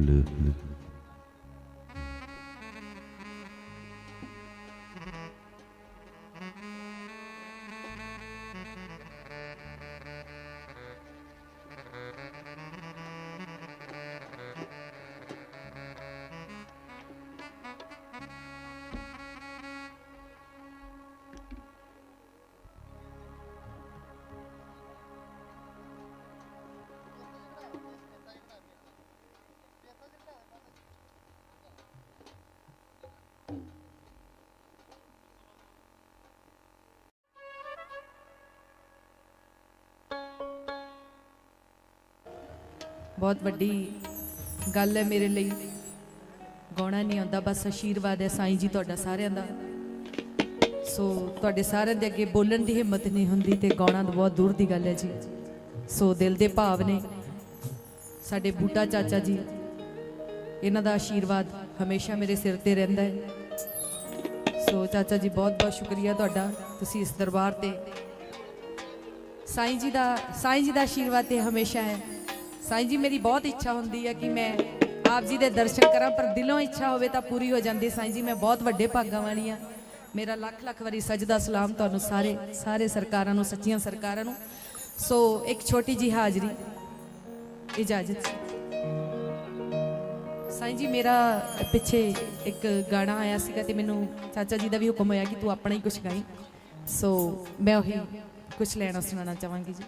了 ਬਹੁਤ ਵੱਡੀ ਗੱਲ ਹੈ ਮੇਰੇ ਲਈ। ਗਾਉਣਾ ਨਹੀਂ ਆਉਂਦਾ, ਬਸ ਆਸ਼ੀਰਵਾਦ ਹੈ ਸਾਈਂ ਜੀ ਤੁਹਾਡਾ ਸਾਰਿਆਂ ਦਾ। ਸੋ ਤੁਹਾਡੇ ਸਾਰਿਆਂ ਦੇ ਅੱਗੇ ਬੋਲਣ ਦੀ ਹਿੰਮਤ ਨਹੀਂ ਹੁੰਦੀ ਤੇ ਗਾਉਣਾ ਤਾਂ ਬਹੁਤ ਦੂਰ ਦੀ ਗੱਲ ਹੈ ਜੀ। ਸੋ ਦਿਲ ਦੇ ਭਾਵ ਨੇ ਸਾਡੇ ਬੂਟਾ ਚਾਚਾ ਜੀ। ਇਹਨਾਂ ਦਾ ਆਸ਼ੀਰਵਾਦ ਹਮੇਸ਼ਾ ਮੇਰੇ ਸਿਰ ਤੇ ਰਹਿੰਦਾ ਹੈ। ਸੋ ਚਾਚਾ ਜੀ ਬਹੁਤ ਬਹੁਤ ਸ਼ੁਕਰੀਆ ਤੁਹਾਡਾ, ਤੁਸੀਂ ਇਸ ਦਰਬਾਰ ਤੇ ਸਾਈਂ ਜੀ ਦਾ, ਸਾਈਂ ਜੀ ਦਾ ਆਸ਼ੀਰਵਾਦ ਤੇ ਹਮੇਸ਼ਾ ਹੈ। ਸਾਈਂ ਜੀ, ਮੇਰੀ ਬਹੁਤ ਇੱਛਾ ਹੁੰਦੀ ਹੈ ਕਿ ਮੈਂ ਆਪ ਜੀ ਦੇ ਦਰਸ਼ਨ ਕਰਾਂ, ਪਰ ਦਿਲੋਂ ਇੱਛਾ ਹੋਵੇ ਤਾਂ ਪੂਰੀ ਹੋ ਜਾਂਦੀ ਸਾਈਂ ਜੀ, ਮੈਂ ਬਹੁਤ ਵੱਡੇ ਭਾਗਾਂ ਵਾਲੀ ਹਾਂ। ਮੇਰਾ ਲੱਖ ਲੱਖ ਵਾਰੀ ਸਜਦਾ ਸਲਾਮ ਤੁਹਾਨੂੰ ਸਾਰੇ ਸਾਰੇ ਸਰਕਾਰਾਂ ਨੂੰ, ਸੱਚੀਆਂ ਸਰਕਾਰਾਂ ਨੂੰ। ਸੋ ਇੱਕ ਛੋਟੀ ਜੀ ਹਾਜ਼ਰੀ, ਇਜਾਜ਼ਤ। ਸਾਈਂ ਜੀ, ਮੇਰਾ ਪਿੱਛੇ ਇੱਕ ਗਾਣਾ ਆਇਆ ਸੀਗਾ ਤੇ ਮੈਨੂੰ ਚਾਚਾ ਜੀ ਦਾ ਵੀ ਹੁਕਮ ਹੋਇਆ ਕਿ ਤੂੰ ਆਪਣਾ ਹੀ ਕੁਝ ਗਾਈ। ਸੋ ਮੈਂ ਉਹੀ ਕੁਝ ਲੈਣਾ ਸੁਣਾਉਣਾ ਚਾਹਾਂਗੀ ਜੀ।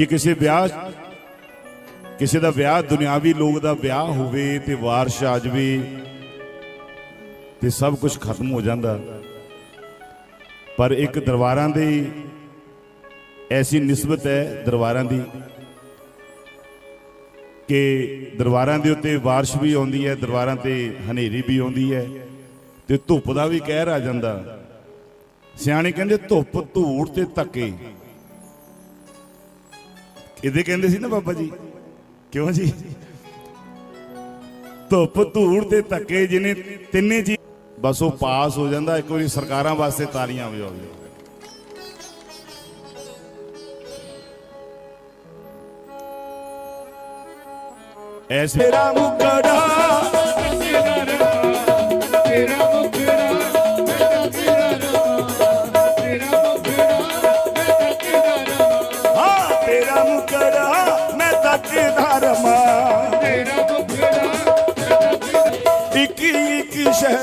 ਜੇ ਕਿਸੇ ਵਿਆਹ ਕਿਸੇ ਦਾ ਵਿਆਹ, ਦੁਨਿਆਵੀ ਲੋਕ ਦਾ ਵਿਆਹ ਹੋਵੇ ਤੇ ਵਾਰਸ਼ ਆ ਜਾਵੇ ਤੇ ਸਭ ਕੁਝ ਖਤਮ ਹੋ ਜਾਂਦਾ। ਪਰ ਇੱਕ ਦਰਬਾਰਾਂ ਦੀ ਐਸੀ ਨਿਸਬਤ ਹੈ, ਦਰਬਾਰਾਂ ਦੀ, ਕਿ ਦਰਬਾਰਾਂ ਦੇ ਉੱਤੇ ਬਾਰਿਸ਼ ਵੀ ਆਉਂਦੀ ਹੈ, ਦਰਬਾਰਾਂ ਤੇ ਹਨੇਰੀ ਵੀ ਆਉਂਦੀ ਹੈ ਤੇ ਧੁੱਪ ਦਾ ਵੀ ਕਹਿਰ ਆ ਜਾਂਦਾ। ਸਿਆਣੇ ਕਹਿੰਦੇ ਧੁੱਪ ਧੂੜ ਤੇ ਧੱਕੇ। ਇਹਦੇ ਕਹਿੰਦੇ ਸੀ ਨਾ ਬਾਬਾ ਜੀ। ਕਿਉਂ ਜੀ? ਧੁੱਪ ਧੂੜ ਤੇ ਧੱਕੇ ਜਿਹਨੇ ਤਿੰਨੇ ਜੀ ਬਸ ਉਹ ਪਾਸ ਹੋ ਜਾਂਦਾ, ਇੱਕ ਵਾਰੀ ਸਰਕਾਰਾਂ ਵਾਸਤੇ ਤਾਲੀਆਂ ਵਜਾਓ ਐਸੇ ਮੇਰਾ ਮੁਕੜਾ ਸ਼ੈ।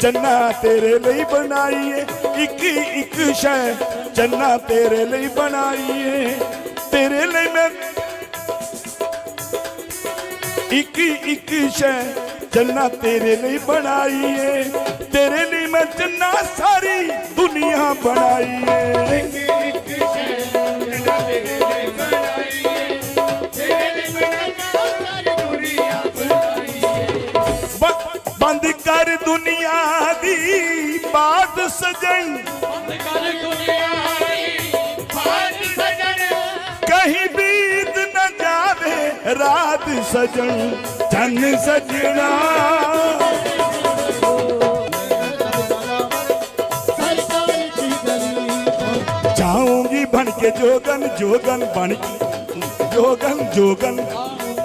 ਚੰਨਾ ਤੇਰੇ ਲਈ ਬਣਾਈ ਏ ਇੱਕ ਇੱਕ ਸ਼ੈ। ਚੰਨਾ ਤੇਰੇ ਲਈ ਬਣਾਈ ਏ ਤੇਰੇ ਲਈ ਮੈਂ ਇੱਕ ਇੱਕ ਸ਼ੈ। ਜੰਨਾ ਤੇਰੇ ਲਈ ਬਣਾਈ ਏ ਤੇਰੇ ਲਈ ਮੈਂ ਜੰਨਾ ਸਾਰੀ ਦੁਨੀਆ ਬਣਾਈ ਏ ਬ- ਬੰਦ ਕਰ ਦੁਨੀਆ ਦੀ ਬਾਤ ਸਜਣ। ਕਹੀਂ ਬੀਤ ਨਾ ਜਾਵੇ ਰਾਤ ਸਜਣ ਚੰਨ ਸਜਣਾ। ਜਾਉਂਗੀ ਬਣ ਕੇ ਜੋਗਨ ਜੋਗਨ ਬਣ ਕੇ ਜੋਗਨ ਜੋਗਨ।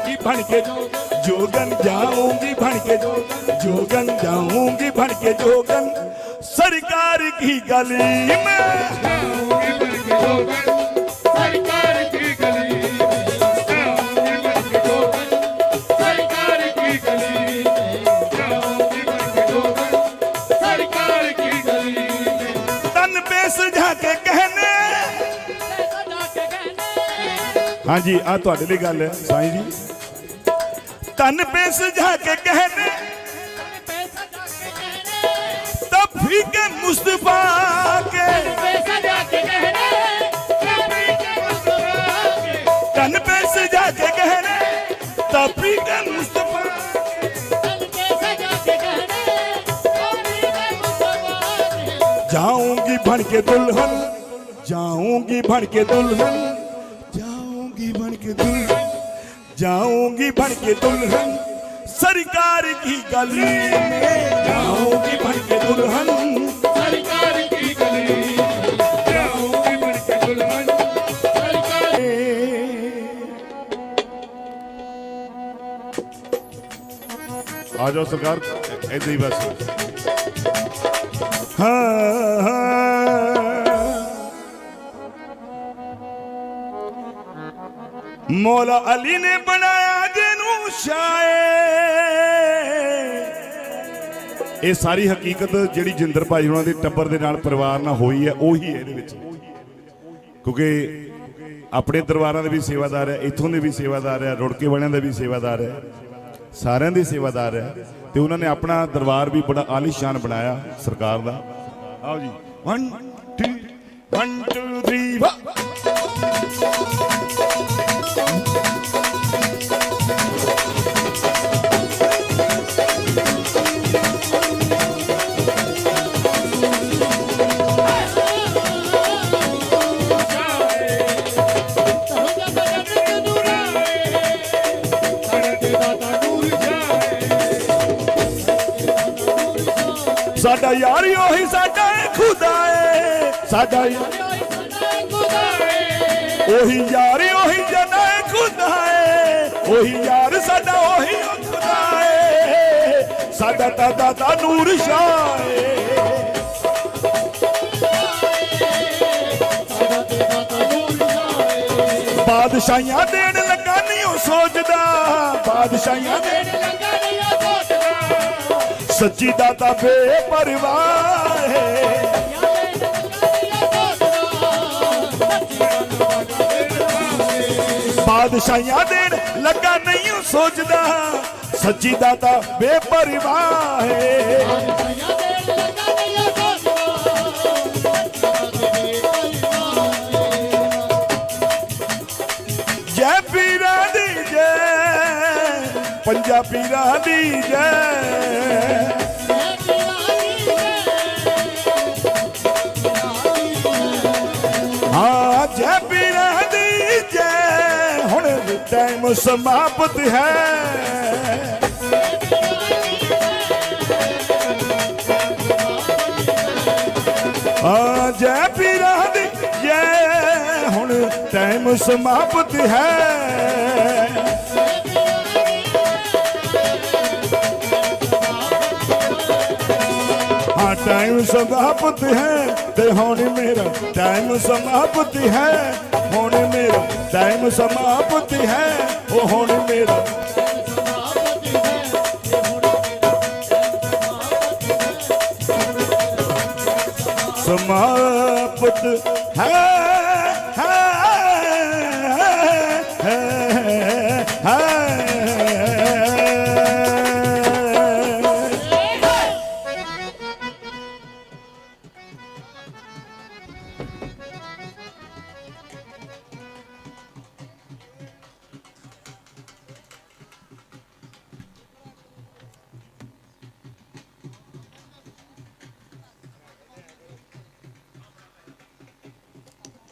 ਕੀ ਬਣ ਕੇ ਜੋਗਨ। ਜਾਉਂਗੀ ਬਣ ਕੇ ਜੋਗਨ ਜਾਉਂਗੀ ਬਣ ਕੇ ਜੋਗਨ ਸਰਕਾਰ ਕੀ ਗਲੀ ਮੈਂ ਤਨ ਬੇਸ ਜਾ ਕੇ ਕਹਨੇ ਹਾਂਜੀ ਆ ਤੁਹਾਡੇ ਲਈ ਗੱਲ ਹੈ ਸਾਈਂ ਜੀ ਤਨ ਪੇ ਸਜਾ ਕੇ ਕਹਨੇ। ਤਫੀ ਕੇ ਮੁਸਤਫਾ ਕੇ। ਤਨ ਪੇ ਸਜਾ ਕੇ ਕਹਨੇ ਤਫੀ ਕੇ ਮੁਸਤਫਾ ਜਾਉਂਗੀ ਬਣ ਕੇ ਦੁਲਹਨ ਜਾਉਂਗੀ ਬਣ ਕੇ ਦੁਲਹਨ ਜਾਉਂਗੀ ਬਣ ਕੇ ਦੁਲਹਨ। जाऊंगी बन के दुल्हन सरकार की गली में जाऊंगी बन के दुल्हन सरकार की गली जाऊंगी बन के दुल्हन सरकार आ जाओ सरकार ऐसे ही बस हाँ ਮੌਲਾ ਅਲੀ ਨੇ ਬਣਾਇਆ ਜਿਹਨੂੰ ਸ਼ਾਏ। ਇਹ ਸਾਰੀ ਹਕੀਕਤ ਜਿਹੜੀ ਜਿੰਦਰ ਭਾਈ ਉਹਨਾਂ ਦੇ ਟੱਬਰ ਦੇ ਨਾਲ ਪਰਿਵਾਰ ਨਾਲ ਹੋਈ ਹੈ, ਉਹੀ ਹੈ ਇਹਦੇ ਵਿੱਚ। ਕਿਉਂਕਿ ਆਪਣੇ ਦਰਬਾਰਾਂ ਦੇ ਵੀ ਸੇਵਾਦਾਰ ਹੈ, ਇੱਥੋਂ ਦੇ ਵੀ ਸੇਵਾਦਾਰ ਹੈ, ਰੁੜਕੇ ਵਾਲਿਆਂ ਦਾ ਵੀ ਸੇਵਾਦਾਰ ਹੈ, ਸਾਰਿਆਂ ਦੇ ਸੇਵਾਦਾਰ ਹੈ। ਤੇ ਉਹਨਾਂ ਨੇ ਆਪਣਾ ਦਰਬਾਰ ਵੀ ਬੜਾ ਆਲੀਸ਼ਾਨ ਬਣਾਇਆ ਸਰਕਾਰ ਦਾ। ਆਓ ਜੀ। 1 2 1 2 ਸਾਡਾ ਯਾਰ ਉਹੀ ਸਾਡਾ ਖੁਦਾ ਏ। ਸਾਡਾ ਉਹੀ ਯਾਰੀ ਉਹੀ ਜਨਾ ਖੁਦਾ ਏ। ਉਹੀ ਯਾਰ ਸਾਡਾ ਉਹੀ ਖੁਦਾ ਏ। ਸਾਡਾ ਤਾਂ ਦਾਦਾ ਨੂਰ ਸ਼ਾਹ ਏ। ਬਾਦਸ਼ਾਹੀਆਂ ਦੇਣ ਲੱਗਾ ਨਹੀਂ ਉਹ ਸੋਚਦਾ। ਬਾਦਸ਼ਾਹੀਆਂ ਦੇਣ ਲੱਗਾ ਸੱਚੀ ਦਾਤਾ ਬੇਪਰਵਾਹ ਹੈ। ਬਾਦਸ਼ਾਹੀਆਂ ਦੇਣ ਲੱਗਾ ਨਹੀਂ ਉਹ ਸੋਚਦਾ, ਸੱਚੀ ਦਾਤਾ ਬੇਪਰਵਾਹ ਹੈ। ਜੈ ਪੀਰਾਂ ਦੀ ਜੈ ਪੰਜਾਬੀਰਾਂ ਦੀ ਜੈ। ਟਾਈਮ ਸਮਾਪਤ ਹੈ। ਹਾਂ ਜੈ ਪੀਰਾਂ ਦੀ ਜੈ ਹੁਣ ਟਾਈਮ ਸਮਾਪਤ ਟਾਈਮ ਸਮਾਪਤ ਹੈ ਤੇ ਹੁਣ ਮੇਰਾ ਟਾਈਮ ਸਮਾਪਤ ਹੈ। ਹੁਣ ਮੇਰਾ ਟਾਈਮ ਸਮਾਪਤ ਹੈ। ਉਹ ਹੁਣ ਮੇਰਾ ਸਮਾਪਤ ਹੈ। ਹੈ ਹੈ